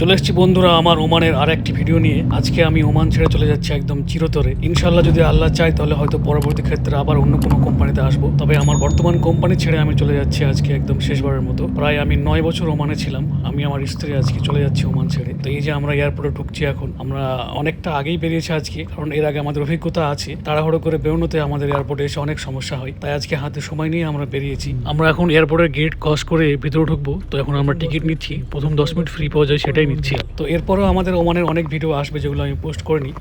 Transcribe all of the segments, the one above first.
চলে এসেছি বন্ধুরা আমার ওমানের আর একটি ভিডিও নিয়ে। আজকে আমি ওমান ছেড়ে চলে যাচ্ছি একদম চিরতরে। ইনশাল্লাহ যদি আল্লাহ চায় তাহলে হয়তো পরবর্তী ক্ষেত্রে আবার অন্য কোনো কোম্পানিতে আসব। তবে আমার বর্তমান কোম্পানি ছেড়ে আমি চলে যাচ্ছি আজকে একদম শেষবারের মতো। প্রায় আমি নয় বছর ওমানে ছিলাম। আমি আমার স্ত্রী আজকে চলে যাচ্ছি ওমান ছেড়ে। তো এই যে আমরা এয়ারপোর্টে ঢুকছি এখন, আমরা অনেকটা আগেই বেরিয়েছি আজকে, কারণ এর আগে আমাদের অভিজ্ঞতা আছে। তাড়াহুড়ো করে বেরোনোতে আমাদের এয়ারপোর্টে এসে অনেক সমস্যা হয়। তাই আজকে হাতে সময় নিয়ে আমরা বেরিয়েছি। আমরা এখন এয়ারপোর্টের গেট ক্রস করে ভিতরে ঢুকবো। তো এখন আমরা টিকিট নিচ্ছি। প্রথম দশ মিনিট ফ্রি পাওয়া যায় সেটাই নিচ্ছি। তো এরপরেও আমাদের ওমানের অনেক ভিডিও আসবে যেগুলো আমি পোস্ট করিনি।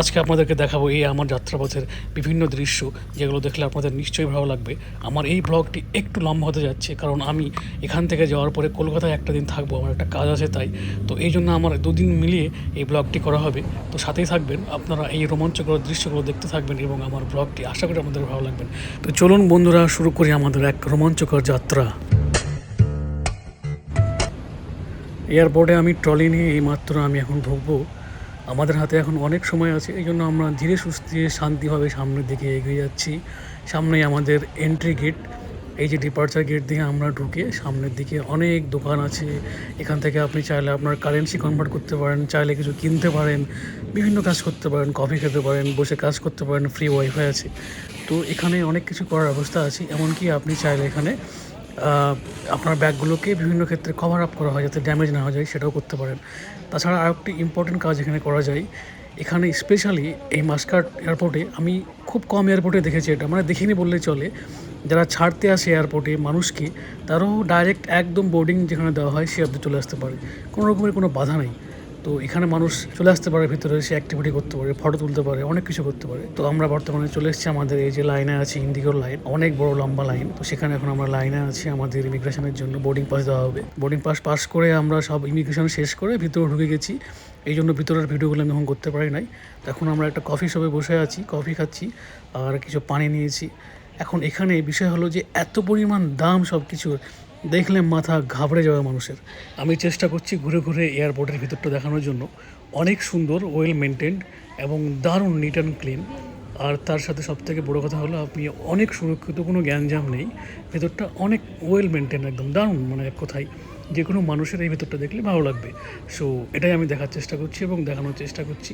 আজকে আপনাদেরকে দেখাবো এই আমার যাত্রাপথের বিভিন্ন দৃশ্য, যেগুলো দেখলে আপনাদের নিশ্চয়ই ভালো লাগবে। আমার এই ব্লগটি একটু লম্বা হতে যাচ্ছে, কারণ আমি এখান থেকে যাওয়ার পরে কলকাতায় একটা দিন থাকব, আমার একটা কাজ আছে তাই। তো এই জন্য আমার দুদিন মিলিয়ে এই ব্লগটি করা হবে। তো সাথেই থাকবেন, আপনারা এই রোমাঞ্চকর দৃশ্যগুলো দেখতে থাকবেন এবং আমার ব্লগটি আশা করি আপনাদের ভালো লাগবেন তো চলুন বন্ধুরা, শুরু করি আমাদের এক রোমাঞ্চকর যাত্রা। এয়ারপোর্টে আমি ট্রলি নিয়ে এইমাত্র আমি এখন ঢুকবো। আমাদের হাতে এখন অনেক সময় আছে, এই জন্য আমরা ধীরে সুস্থে শান্তিভাবে সামনের দিকে এগিয়ে যাচ্ছি। সামনেই আমাদের এন্ট্রি গেট এই যে ডিপার্চার গেট দিয়ে আমরা ঢুকে সামনের দিকে অনেক দোকান আছে। এখান থেকে আপনি চাইলে আপনার কারেন্সি কনভার্ট করতে পারেন, চাইলে কিছু কিনতে পারেন, বিভিন্ন কাজ করতে পারেন কফি খেতে পারেন, বসে কাজ করতে পারেন ফ্রি ওয়াইফাই আছে। তো এখানে অনেক কিছু করার ব্যবস্থা আছে, এমনকি আপনি চাইলে এখানে আপনার ব্যাগগুলোকে বিভিন্ন ক্ষেত্রে কভার আপ করা হয় যাতে ড্যামেজ না হয়ে যায়, সেটাও করতে পারেন। তাছাড়া আরেকটি ইম্পর্টেন্ট কাজ এখানে করা যায়। এখানে স্পেশালি এই মাস্কাট এয়ারপোর্টে আমি খুব কম এয়ারপোর্টে দেখেছি এটা মানে দেখিনি বললে চলে। যারা ছাড়তে আসে এয়ারপোর্টে মানুষকে, তারাও ডাইরেক্ট একদম বোর্ডিং যেখানে দেওয়া হয়, সে অব্দি চলে আসতে পারে। কোনো রকমের কোনো বাধা নেই। তো এখানে মানুষ চলে আসতে পারে, ভিতরে সে অ্যাক্টিভিটি করতে পারে ফটো তুলতে পারে, অনেক কিছু করতে পারে। তো আমরা বর্তমানে চলে এসেছি আমাদের এই যে লাইনে আছে ইন্ডিগোর লাইন অনেক বড় লম্বা লাইন তো সেখানে এখন আমরা লাইনে আছি আমাদের ইমিগ্রেশনের জন্য। বোর্ডিং পাস দেওয়া হবে। বোর্ডিং পাস পাস করে আমরা সব ইমিগ্রেশন শেষ করে ভিতরে ঢুকে গেছি। এই জন্য ভিতরের ভিডিওগুলো আমি এখন করতে পারি নাই। এখন আমরা একটা কফি শপে বসে আছি কফি খাচ্ছি আর কিছু পানি নিয়েছি। এখন এখানে বিষয় হলো যে এত পরিমাণ দাম সব কিছুর দেখলে মাথা ঘাবড়ে যাবে মানুষের। আমি চেষ্টা করছি ঘুরে ঘুরে এয়ারপোর্টের ভিতরটা দেখানোর জন্য। অনেক সুন্দর ওয়েল মেনটেন্ড এবং দারুণ নিট অ্যান্ড ক্লিন আর তার সাথে সবথেকে বড় কথা হলো, আপনি অনেক সুরক্ষিত, কোনো গ্যাঞ্জাম নেই। ভেতরটা অনেক ওয়েল মেনটেন একদম দারুণ মানে এক কথায় যে কোনো মানুষের এই ভেতরটা দেখলে ভালো লাগবে। সো এটাই আমি দেখার চেষ্টা করছি এবং দেখানোর চেষ্টা করছি।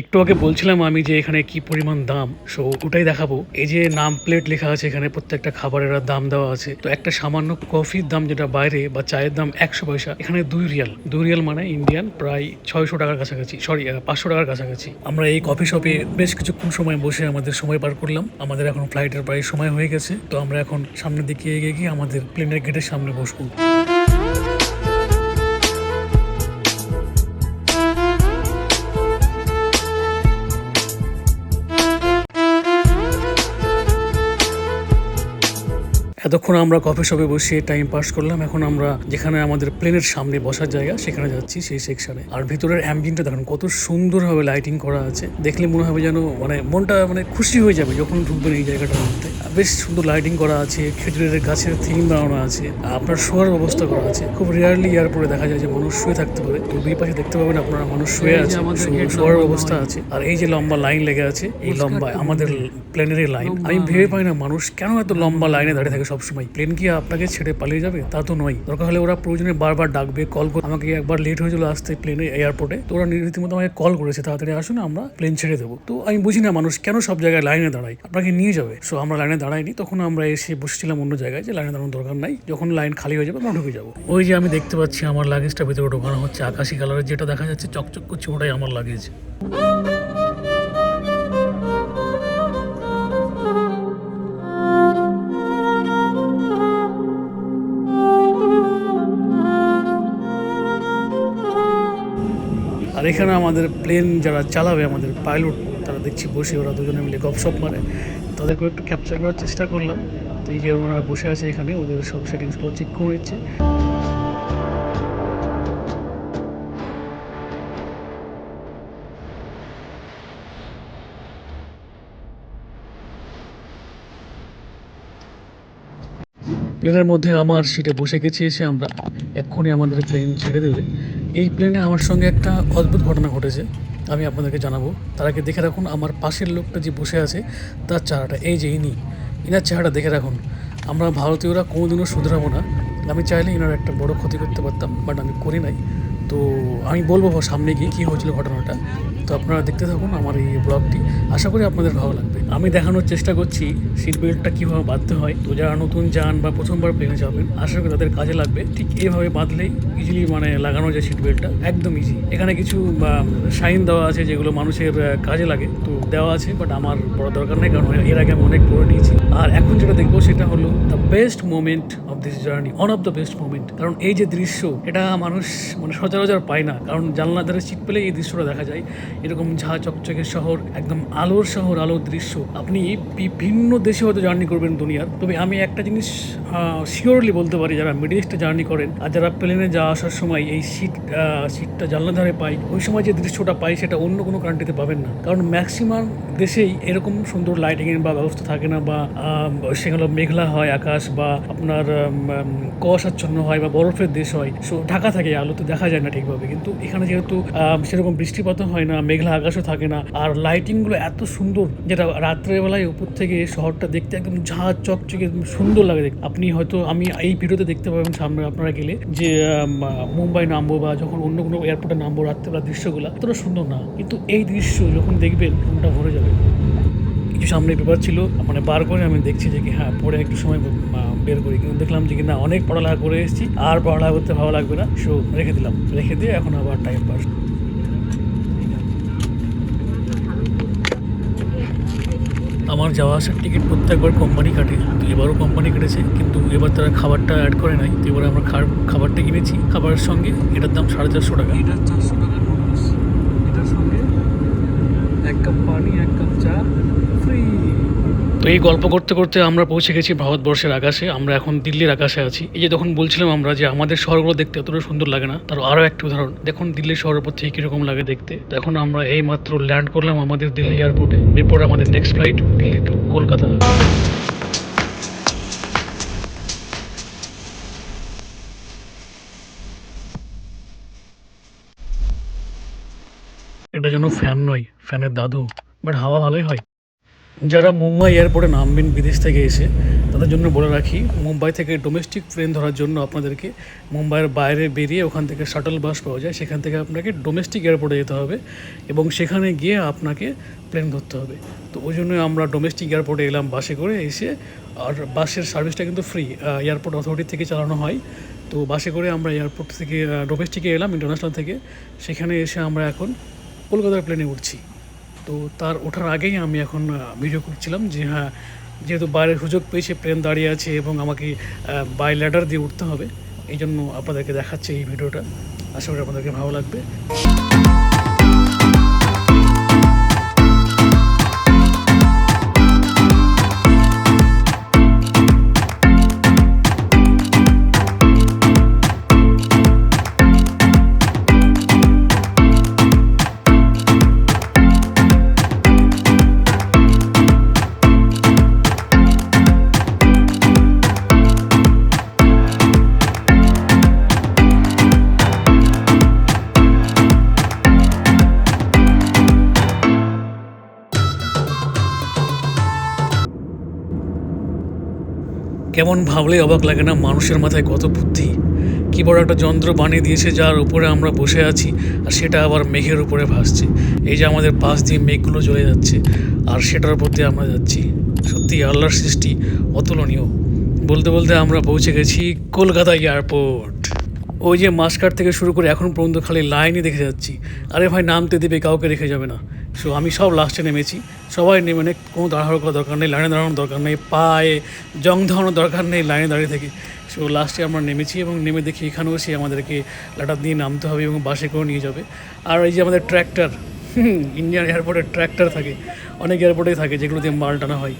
একটু আগে বলছিলাম আমি যে এখানে কি পরিমাণ দাম সো ওটাই দেখাবো। এই যে নাম প্লেট লেখা আছে এখানে, প্রত্যেকটা খাবারের দাম দেওয়া আছে। তো একটা সামান্য কফির দাম যেটা বাইরে বা চায়ের দাম একশো পয়সা, এখানে দুই রিয়াল। দুই রিয়াল মানে ইন্ডিয়ান প্রায় ছয়শো টাকার কাছাকাছি সরি পাঁচশো টাকার কাছাকাছি। আমরা এই কফি শপে বেশ কিছুক্ষণ সময় বসে আমাদের সময় পার করলাম। আমাদের এখন ফ্লাইটের প্রায় সময় হয়ে গেছে। তো আমরা এখন সামনের দিকে এগিয়ে গিয়ে আমাদের প্লেনের গেটের সামনে বসবো। এতক্ষণ আমরা কফি শপে বসে টাইম পাস করলাম এখন আমরা যেখানে আমাদের প্লেনের সামনে বসার জায়গা সেখানে যাচ্ছি সেই সেকশনে আর ভিতরের অ্যাম্বিনটা দেখুন কত সুন্দরভাবে লাইটিং করা আছে। দেখলে মনে হবে যেন মানে মনটা মানে খুশি হয়ে যাবে যখন ঢুকবেন এই জায়গাটার মধ্যে। বেশ সুন্দর লাইটিং করা আছে খেজুরের গাছের থিম বানানো আছে আপনার শোয়ার ব্যবস্থা করা আছে। খুব রেয়ারলি এয়ারপোর্টে দেখা যায় যে মানুষ শুয়ে থাকতে পারে। তো দুই পাশে দেখতে পাবেন আপনারা মানুষ শুয়ে আছে শোয়ার ব্যবস্থা আছে। আর এই যে লম্বা লাইন লেগে আছে এই লম্বা আমাদের প্লেনের লাইন আমি ভেবে পাই না মানুষ কেন এত লম্বা লাইনে দাঁড়িয়ে থাকে সবসময়। প্লেন কি আপনাকে ছেড়ে পালিয়ে যাবে? তা তো নয়। দরকার হলে ওরা প্রয়োজনে বারবার ডাকবে কল করে আমাকে একবার লেট হয়েছিল আসতে প্লেনে এয়ারপোর্টে তো ওরা রীতিমতো আমাকে কল করেছে, তাড়াতাড়ি আসুন, আমরা প্লেন ছেড়ে দেবো। তো আমি বুঝি না মানুষ কেন সব জায়গায় লাইনে দাঁড়ায়। আপনাকে নিয়ে যাবে। সো আমরা লাইনে দাঁড়াইনি। তখন আমরা এসে বসেছিলাম অন্য জায়গায় যে লাইনে দাঁড়ানোর দরকার নাই। যখন লাইন খালি হয়ে যাবে, আমরা ঢুকে যাব। ওই যে আমি দেখতে পাচ্ছি, আমার লাগেজটা ভিতরে ঢোকানো হচ্ছে। আকাশি কালারের যেটা দেখা যাচ্ছে, চকচক করছে, ওটাই আমার লাগেজ এখানে আমাদের প্লেন যারা চালাবে, আমাদের পাইলট তারা দেখছি বসে, ওরা দুজনে মিলে গপশপ মারে। তাদেরকেও একটু ক্যাপচার করার চেষ্টা করলাম। তো এই যে ওনারা বসে আছে এখানে, ওদের সব সেটিংসগুলো চেক করে নিচ্ছে। প্লেনের মধ্যে আমার সিটে বসে গেছি এসে আমরা এক্ষুনি আমাদের প্লেন ছেড়ে দেবে। এই প্লেনে আমার সঙ্গে একটা অদ্ভুত ঘটনা ঘটেছে, আমি আপনাদেরকে জানাব। তার আগে দেখে রাখুন, আমার পাশের লোকটা যে বসে আছে, তার চেহারাটা, এই যে ইনি, ইনার চেহারাটা দেখে রাখুন। আমরা ভারতীয়রা কোনোদিনও শুধরাবো না। আমি চাইলে ইনার একটা বড় ক্ষতি করতে পারতাম, বাট আমি করি নাই। তো আমি বলব সামনে গিয়ে কী হয়েছিল ঘটনাটা। তো আপনারা দেখতে থাকুন আমার এই ব্লগটি। আশা করি আপনাদের ভালো লাগবে। আমি দেখানোর চেষ্টা করছি সিট বেল্টটা কীভাবে বাঁধতে হয়। তো যারা নতুন যান বা প্রথমবার প্লেনে যাবেন, আশা করি তাদের কাজে লাগবে। ঠিক এইভাবে বাঁধলেই ইজিলি মানে লাগানো যায় সিট বেল্টটা। একদম ইজি এখানে কিছু সাইন দেওয়া আছে যেগুলো মানুষের কাজে লাগে। তো দেওয়া আছে বাট আমার বড় দরকার নেই, কারণ এর আগে আমি অনেক পড়ে নিয়েছি। আর এখন যেটা দেখব সেটা হলো the best moment of this journey one of the best moment কারণ এই যে দৃশ্য, এটা মানুষ মানে সচরাচর পায় না। কারণ জানলা ধারে সিট পেলে এই দৃশ্যটা দেখা যায়। এরকম ঝা চকচকে শহর, একদম আলোর শহর, আলোর দৃশ্য, আপনি বিভিন্ন দেশে হয়তো জার্নি করবেন দুনিয়ার। তবে আমি একটা জিনিস শিওরলি বলতে পারি, যারা মিডল ইস্টে জার্নি করেন আর যারা প্লেনে যাওয়া আসার সময় এই সিট সিটটা জানলা ধারে পাই ওই সময় যে দৃশ্যটা পাই সেটা অন্য কোনো কান্ট্রিতে পাবেন না। কারণ ম্যাক্সিমাম দেশেই এরকম সুন্দর লাইটিংয়ের বা ব্যবস্থা থাকে না বা সেগুলো মেঘলা হয় আকাশ বা আপনার কুয়াশাচ্ছন্ন হয় বা বরফের দেশ হয়। সো ঢাকা থাকে, আলোতে দেখা যায় না ঠিকভাবে। কিন্তু এখানে যেহেতু সেরকম বৃষ্টিপাতও হয় না মেঘলা আকাশও থাকে না। আর লাইটিংগুলো এত সুন্দর যেটা রাত্রেবেলায় উপর থেকে শহরটা দেখতে একদম ঝাঁ চকচকে সুন্দর লাগে দেখতে। আপনি হয়তো আমি এই ভিডিওতে দেখতে পাবেন সামনে আপনারা গেলে যে মুম্বাই নামবো বা যখন অন্য কোনো এয়ারপোর্টে নামবো রাত্রেবেলা দৃশ্যগুলো, এতটা সুন্দর না। কিন্তু এই দৃশ্য যখন দেখবেন, মনটা ভরে যাবে। কিছু সামনে পেপার ছিল মানে বার করে আমি দেখছি যে কি হ্যাঁ পরে একটু সময় বের করি। কিন্তু দেখলাম যে কি, না, অনেক পড়ালেখা করে এসেছি। আর পড়ালেখা করতে ভালো লাগবে না। সো রেখে দিলাম। রেখে দিয়ে এখন আবার টাইম পাস আমার যাওয়া আসার টিকিট প্রত্যেকবার কোম্পানি কাটে। তো এবারও কোম্পানি কেটেছে, কিন্তু এবার তারা খাবারটা অ্যাড করে নাই। তো এবার আমরা খাবার খাবারটা কিনেছি। খাবারের সঙ্গে এটার দাম সাড়ে চারশো টাকা। এটা চারশো টাকার নোটস এটার সঙ্গে এক কাপ পানি, এক কাপ চা তো এই গল্প করতে করতে আমরা পৌঁছে গেছি ভারতবর্ষের আকাশে। আমরা এখন দিল্লির আকাশে আছি। এই যে তখন বলছিলাম আমরা যে আমাদের শহরগুলো দেখতে এতটা সুন্দর লাগে না, তার আরও একটা উদাহরণ। দেখুন দিল্লির শহরের উপর থেকে কীরকম লাগে দেখতে। এখন আমরা এই মাত্র ল্যান্ড করলাম আমাদের দিল্লি এয়ারপোর্টে এরপর আমাদের next flight Delhi to Kolkata. এটা যেন ফ্যান নয় ফ্যানের দাদু। বাট হাওয়া ভালোই হয়। যারা মুম্বাই এয়ারপোর্টে নামবেন বিদেশ থেকে এসে, তাদের জন্য বলে রাখি, মুম্বাই থেকে ডোমেস্টিক ট্রেন ধরার জন্য আপনাদেরকে মুম্বাইয়ের বাইরে বেরিয়ে ওখান থেকে শাটল বাস পাওয়া যায়। সেখান থেকে আপনাকে ডোমেস্টিক এয়ারপোর্টে যেতে হবে এবং সেখানে গিয়ে আপনাকে প্লেন ধরতে হবে। তো ওই জন্য আমরা ডোমেস্টিক এয়ারপোর্টে এলাম বাসে করে এসে, আর বাসের সার্ভিসটা কিন্তু ফ্রি এয়ারপোর্ট অথরিটি থেকে চালানো হয়। তো বাসে করে আমরা এয়ারপোর্ট থেকে ডোমেস্টিকে এলাম ইন্টারন্যাশনাল থেকে। সেখানে এসে আমরা এখন কলকাতার প্লেনে উঠছি। তো তার ওঠার আগেই আমি এখন ভিডিও করছিলাম যে হ্যাঁ যেহেতু বাইরের সুযোগ পেয়েছে প্লেন দাঁড়িয়ে আছে এবং আমাকে বাই ল্যাডার দিয়ে উঠতে হবে এই জন্য আপনাদেরকে দেখাচ্ছে এই ভিডিওটা আশা করি আপনাদেরকে ভালো লাগবে। কেমন ভাবলে অবাক লাগে না মানুষের মাথায় কত বুদ্ধি? কি বড় একটা যন্ত্র বানিয়ে দিয়েছে যার উপরে আমরা বসে আছি আর সেটা আবার মেঘের উপরে ভাসছে। এই যে আমাদের পাশ দিয়ে মেঘগুলো চলে যাচ্ছে আর সেটার উপর দিয়ে আমরা যাচ্ছি। সত্যি আল্লাহর সৃষ্টি অতুলনীয়। বলতে বলতে আমরা পৌঁছে গেছি কলকাতা এয়ারপোর্ট। ওই যে মাস্কার থেকে শুরু করে এখন পর্যন্ত খালি লাইনই দেখে যাচ্ছি। আরে ভাই নামতে দেবে, কাউকে রেখে যাবে না। সো আমি সব লাস্টে নেমেছি। সবাই নেমে নে কোনো দাঁড়ানো করার দরকার নেই, লাইনে দাঁড়ানোর দরকার নেই, পায়ে জং ধরানোর দরকার নেই, লাইনে দাঁড়িয়ে থেকে। সো লাস্টে আমরা নেমেছি এবং নেমে দেখি এখানেও সে আমাদেরকে লাটার দিয়ে নামতে হবে এবং বাসে করে নিয়ে যাবে। আর এই যে আমাদের ট্র্যাক্টর ইন্ডিয়ান এয়ারপোর্টের ট্র্যাক্টর থাকে, অনেক এয়ারপোর্টেই থাকে যেগুলো দিয়ে মাল টানা হয়।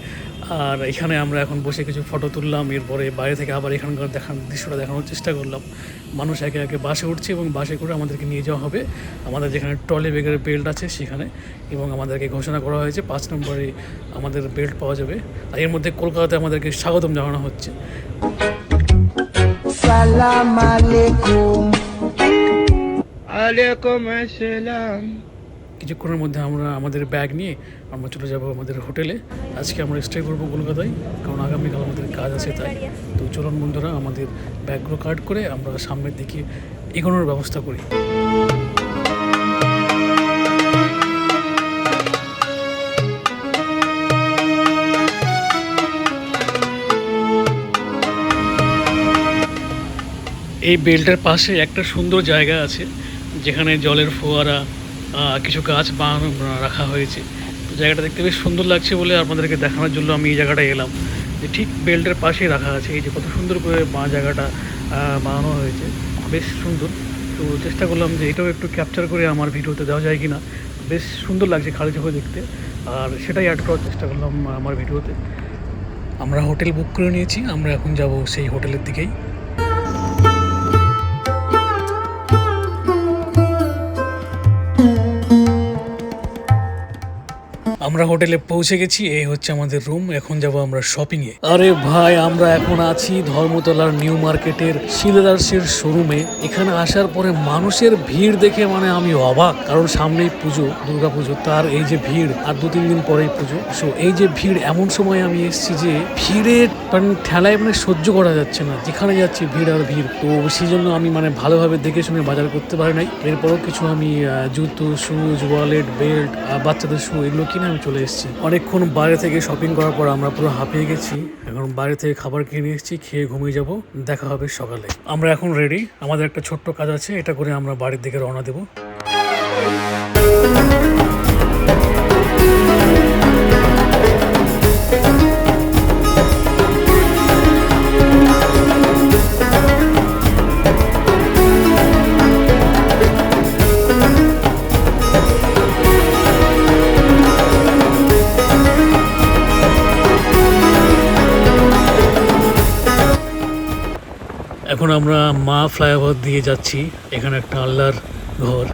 আর এখানে আমরা এখন বসে কিছু ফটো তুললাম এরপরে বাইরে থেকে আবার এখানকার দেখান দৃশ্যটা দেখানোর চেষ্টা করলাম মানুষ একে একে বাসে উঠছে এবং বাসে করে আমাদেরকে নিয়ে যাওয়া হবে আমাদের যেখানে ট্রলি ব্যাগের বেল্ট আছে সেখানে এবং আমাদেরকে ঘোষণা করা হয়েছে পাঁচ নম্বরে আমাদের বেল্ট পাওয়া যাবে আর এর মধ্যে কলকাতাতে আমাদেরকে স্বাগতম জানানো হচ্ছে Salam alaikum. Alaikum assalam. কিছুক্ষণের মধ্যে আমরা আমাদের ব্যাগ নিয়ে আমরা চলে যাব আমাদের হোটেলে। আজকে আমরা স্টে করব কলকাতায়, কারণ আগামীকাল আমাদের কাজ আছে তাই। তো চলুন বন্ধুরা, আমাদের ব্যাগগুলো কাট করে আমরা সামনের দিকে এগোনোর ব্যবস্থা করি। এই বেলটার পাশে একটা সুন্দর জায়গা আছে, যেখানে জলের ফোয়ারা কিছু গাছ বানানো রাখা হয়েছে। তো জায়গাটা দেখতে বেশ সুন্দর লাগছে বলে আপনাদেরকে দেখানোর জন্য আমি এই জায়গাটা এলাম। যে ঠিক বেল্টের পাশেই রাখা আছে। এই যে কত সুন্দর করে বা জায়গাটা বানানো হয়েছে। বেশ সুন্দর। তো চেষ্টা করলাম যে এটাও একটু ক্যাপচার করে আমার ভিডিওতে দেওয়া যায় কি না বেশ সুন্দর লাগছে খালি চোখে দেখতে। আর সেটাই অ্যাড করার চেষ্টা করলাম আমার ভিডিওতে। আমরা হোটেল বুক করে নিয়েছি। আমরা এখন যাব সেই হোটেলের দিকেই। আমরা হোটেলে পৌঁছে গেছি, এই হচ্ছে আমাদের রুম এখন যাব আমরা শপিং এ। আরে ভাই, আমরা এখন আছি ধর্মতলার নিউ মার্কেটের শিলদার্সের শোরুমে এখানে আসার পরে মানুষের ভিড় দেখে মানে আমি অবাক, কারণ সামনেই পুজো, দুর্গা পুজো, তার এই যে ভিড়, আর দু তিন দিন পরেই পুজো। সো এই যে ভিড়, এমন সময় আমি এসেছি যে ভিড়ের মানে ঠেলায় মানে সহ্য করা যাচ্ছে না, যেখানে যাচ্ছি ভিড় আর ভিড়। তো সেই জন্য আমি মানে ভালোভাবে দেখে শুনে বাজার করতে পারি নাই। এরপরও কিছু আমি জুতো শুজ ওয়ালেট বেল্ট বাচ্চাদের শু এগুলো কিনে আমি চলে এসেছি। অনেকক্ষণ বাইরে থেকে শপিং করার পর আমরা পুরো হাঁপিয়ে গেছি। এখন বাইরে থেকে খাবার কিনে এসেছি, খেয়ে ঘুমিয়ে যাব। দেখা হবে সকালে। আমরা এখন রেডি আমাদের একটা ছোট্ট কাজ আছে, এটা করে আমরা বাড়ির দিকে রওনা দেবো। আমরা মা ফ্লাইওভার দিয়ে যাচ্ছি। এখানে একটা আল্লাহর ঘর।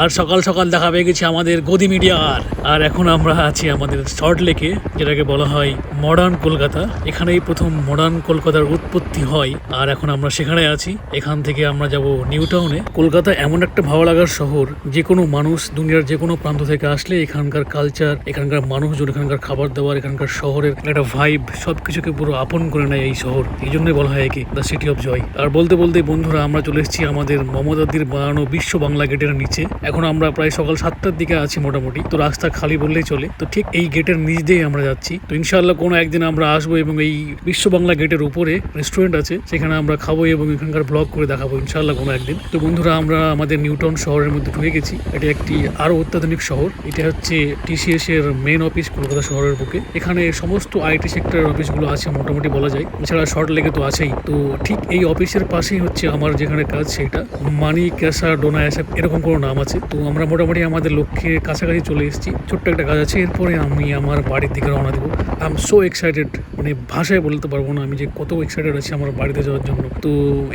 আর সকাল সকাল দেখা পেয়ে গেছি আমাদের গদি মিডিয়ার আর। এখন আমরা আছি আমাদের শর্ট লেকে যেটাকে বলা হয় মডার্ন কলকাতা। এখানেই প্রথম মডার্ন কলকাতার উৎপত্তি হয়। আর এখন আমরা সেখানে আছি। এখান থেকে আমরা যাব নিউ টাউনে কলকাতা এমন একটা ভালো লাগার শহর যে কোনো মানুষ দুনিয়ার যে কোনো প্রান্ত থেকে আসলে এখানকার কালচার এখানকার মানুষজন, এখানকার খাবার দাবার, এখানকার শহরের একটা ভাইব সবকিছুকে পুরো আপন করে নেয় এই শহর। এই জন্যই বলা হয় একে দ্য সিটি অফ জয় আর বলতে বলতে বন্ধুরা, আমরা চলে এসেছি আমাদের মমতাদির বানানো বিশ্ব বাংলা গেটের নিচে। এখন আমরা প্রায় সকাল সাতটার দিকে আছি মোটামুটি। তো রাস্তা খালি বললেই চলে। তো ঠিক এই গেটের নিচ দিয়েই আমরা যাচ্ছি। তো ইনশাআল্লাহ কোনো একদিন আমরা আসব এবং এই বিশ্ব বাংলা গেটের উপরে রেস্টুরেন্ট আছে, সেখানে আমরা খাব এবং এখানকার ব্লগ করে দেখাবো ইনশাআল্লাহ কোনো একদিন। তো বন্ধুরা, আমরা আমাদের নিউটাউন শহরের মধ্যে ঢুকে গেছি। এটি একটি আরও অত্যাধুনিক শহর। এটা হচ্ছে টিসিএস এর মেন অফিস কলকাতা শহরের বুকে। এখানে সমস্ত আইটি সেক্টরের অফিসগুলো আছে মোটামুটি বলা যায়। এছাড়া শর্ট লেগে তো আছেই। তো ঠিক এই অফিসের পাশেই হচ্ছে আমার যেখানে কাজ, সেটা মানি ক্যাসা ডোনা এরকম কোনো নাম আছে। তো আমরা মোটামুটি আমাদের লক্ষ্যে কাছাকাছি চলে এসেছি। ছোট্ট একটা কাজ আছে। এরপরে আমি আমার বাড়ির দিকে রওনা দেবো। আই এম সো এক্সাইটেড মানে ভাষায় বলতে পারব না আমি যে কত এক্সাইটেড আছি আমার বাড়িতে যাওয়ার জন্য। তো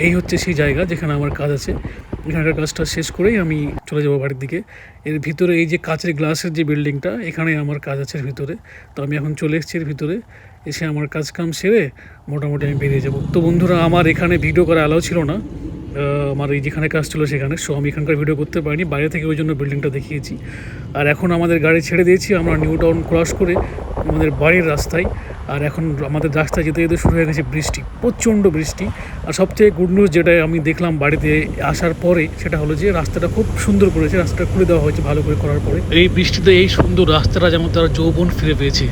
এই হচ্ছে সেই জায়গা যেখানে আমার কাজ আছে। এখানকার কাজটা শেষ করেই আমি চলে যাব বাড়ির দিকে। এর ভিতরে এই যে কাচের গ্লাসের যে বিল্ডিংটা এখানে আমার কাজ আছে এর ভিতরে। তো আমি এখন চলে এসেছি এর ভিতরে। এসে আমার কাজ কাম সেরে মোটামুটি আমি বেরিয়ে যাব। তো বন্ধুরা, আমার এখানে ভিডিও করা অ্যালাউ ছিল না। আমার এই যেখানে কাজ ছিল সেখানে। সো আমি এখানকার ভিডিও করতে পারিনি, বাইরে থেকে ওই জন্য বিল্ডিংটা দেখিয়েছি। আর এখন আমাদের গাড়ি ছেড়ে দিয়েছি, আমরা নিউ টাউন ক্রস করে আমাদের বাড়ির রাস্তায়। আর এখন আমাদের রাস্তায় যেতে যেতে শুরু হয়ে গেছে বৃষ্টি, প্রচণ্ড বৃষ্টি। আর সবচেয়ে গুড নিউজ যেটা আমি দেখলাম বাড়িতে আসার পরে, সেটা হলো যে রাস্তাটা খুব সুন্দর করেছে, রাস্তাটা খুলে দেওয়া হয়েছে ভালো করে করার পরে। এই বৃষ্টিতে এই সুন্দর রাস্তাটা যেমন তারা যৌবন ফিরে পেয়েছে।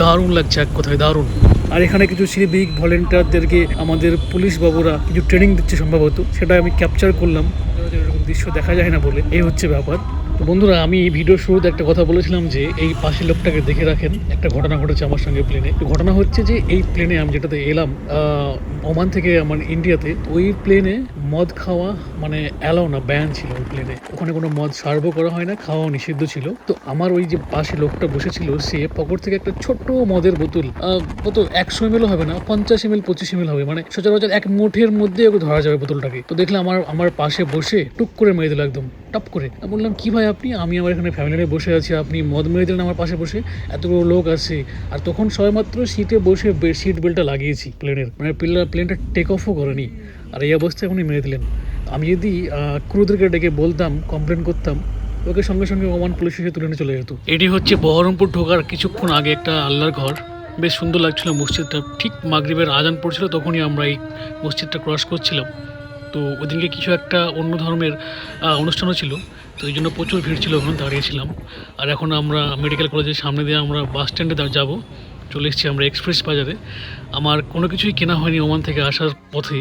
দারুণ লাগছে এক কথায়, দারুণ। আর এখানে কিছু সিভিক ভলেন্টিয়ারদেরকে আমাদের পুলিশ বাবুরা কিছু ট্রেনিং দিচ্ছে সম্ভবত, সেটা আমি ক্যাপচার করলাম। এরকম দৃশ্য দেখা যায় না বলে। এই হচ্ছে ব্যাপার। তো বন্ধুরা, আমি ভিডিও শুরুতে একটা কথা বলেছিলাম যে এই পাশের লোকটাকে দেখে রাখেন, একটা ঘটনা ঘটেছে আমার সঙ্গে প্লেনে ঘটনা হচ্ছে যে এই প্লেনে আমি যেটাতে এলাম ওমান থেকে আমার ইন্ডিয়াতে ওই প্লেনে মদ খাওয়া মানে অ্যালাও না ব্যান ছিল ওই প্লেনে ওখানে কোনো মদ সার্ভও করা হয় না, খাওয়াও নিষিদ্ধ ছিল। তো আমার ওই যে পাশে লোকটা বসেছিল, সে পকেট থেকে একটা ছোট্ট মদের বোতল কত একশো এম হবে না, পঞ্চাশ এম এল পঁচিশ এম হবে মানে সচরাচর এক মুঠের মধ্যে ওকে ধরা যাবে বোতলটাকে। তো দেখলাম আমার আমার পাশে বসে টুক করে মেরে দিল একদম, টপ করে। বললাম, কি ভাই আপনি, আমি আমার এখানে ফ্যামিলি নিয়ে বসে আছি, আপনি মদ মেরে দিলেন আমার পাশে বসে, এতগুলো লোক আছে। আর তখন সবেমাত্র সিটে বসে সিট বেল্টটা লাগিয়েছি প্লেনের মানে প্লেনটা টেক অফও করেনি। আর এই অবস্থায় উনি মেরে দিলেন। আমি যদি ক্রুদেরকে ডেকে বলতাম কমপ্লেন করতাম, ওকে সঙ্গে সঙ্গে ওমান পুলিশ এসে তুলে নিয়ে চলে যেত। এটি হচ্ছে বহরমপুর ঢোকার কিছুক্ষণ আগে একটা আল্লাহর ঘর। বেশ সুন্দর লাগছিল মসজিদটা। ঠিক মাগরিবের আজান পড়ছিল, তখনই আমরা এই মসজিদটা ক্রস করছিলাম। তো ওদিনকে কিছু একটা অন্য ধর্মের অনুষ্ঠানও ছিল, তো এই জন্য প্রচুর ভিড় ছিল, ওখানে দাঁড়িয়েছিলাম। আর এখন আমরা মেডিকেল কলেজের সামনে দিয়ে আমরা বাস স্ট্যান্ডে যাব, চলে এসেছি আমরা এক্সপ্রেস বাজারে। আমার কোনো কিছুই কেনা হয়নি ওমান থেকে আসার পথে,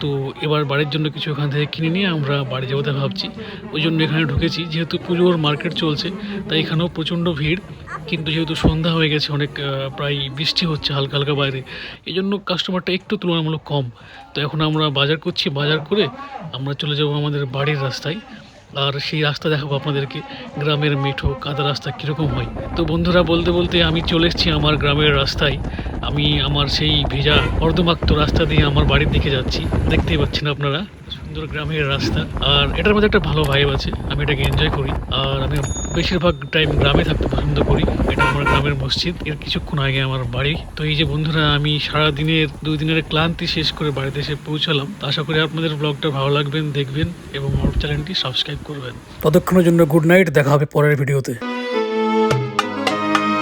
তো এবার বাড়ির জন্য কিছু ওখান থেকে কিনে নিয়ে আমরা বাড়ি যাব ভাবছি। ওই জন্য এখানে ঢুকেছি, যেহেতু পুজোর মার্কেট চলছে, তাই এখানেও প্রচণ্ড ভিড়। কিন্তু যেহেতু সন্ধ্যা হয়ে গেছে, অনেক প্রায় বৃষ্টি হচ্ছে হালকা হালকা বাইরে এই জন্য কাস্টমারটা একটু তুলনামূলক কম। তো এখন আমরা বাজার করছি, বাজার করে আমরা চলে যাব আমাদের বাড়ির রাস্তায়। আর সেই রাস্তা দেখাবো আপনাদেরকে, গ্রামের মিঠো কাদা রাস্তা কীরকম হয়। তো বন্ধুরা, বলতে বলতে আমি চলে এসেছি আমার গ্রামের রাস্তায়। আমি আমার সেই ভেজা অর্ধমাক্ত রাস্তা দিয়ে আমার বাড়ির দিকে যাচ্ছি। দেখতেই পাচ্ছেন আপনারা। সুন্দর গ্রামের রাস্তা। আর এটার মধ্যে একটা ভালো ভাইব আছে। আমি এটাকে এনজয় করি। আর আমি বেশিরভাগ টাইম গ্রামে থাকতে পছন্দ করি। এটা আমার গ্রামের মসজিদ। এর কিছুক্ষণ আগে আমার বাড়ি। তো এই যে বন্ধুরা, আমি সারা দিনের দুই দিনের ক্লান্তি শেষ করে বাড়িতে এসে পৌঁছালাম। আশা করি আপনাদের ব্লগটা ভালো লাগবেন, দেখবেন এবং আমার চ্যানেলটি সাবস্ক্রাইব করবেন। ততক্ষণের জন্য গুড নাইট দেখা হবে পরের ভিডিওতে